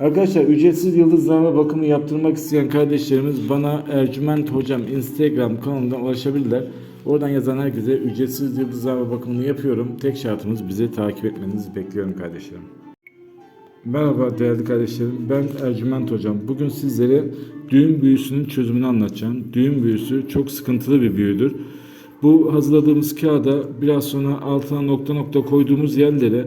Arkadaşlar ücretsiz yıldızlama bakımı yaptırmak isteyen kardeşlerimiz bana Ercüment Hocam Instagram kanalından ulaşabilirler. Oradan yazan herkese ücretsiz yıldızlama bakımını yapıyorum. Tek şartımız bizi takip etmenizi bekliyorum kardeşlerim. Merhaba değerli kardeşlerim. Ben Ercüment Hocam. Bugün sizlere düğün büyüsünün çözümünü anlatacağım. Düğün büyüsü çok sıkıntılı bir büyüdür. Bu hazırladığımız kağıda biraz sonra altına nokta nokta koyduğumuz yerlere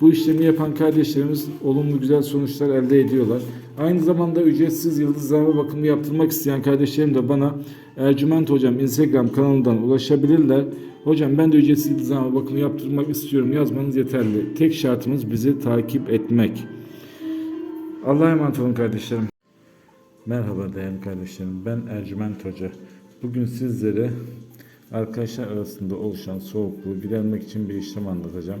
Bu işlemi yapan kardeşlerimiz olumlu güzel sonuçlar elde ediyorlar. Aynı zamanda ücretsiz yıldızlama bakımı yaptırmak isteyen kardeşlerim de bana Ercüment Hocam Instagram kanalından ulaşabilirler. Hocam ben de ücretsiz yıldızlama bakımı yaptırmak istiyorum yazmanız yeterli. Tek şartımız bizi takip etmek. Allah'a emanet olun kardeşlerim. Merhaba değerli kardeşlerim. Ben Ercüment Hoca. Bugün sizlere arkadaşlar arasında oluşan soğukluğu gidermek için bir işlem anlatacağım.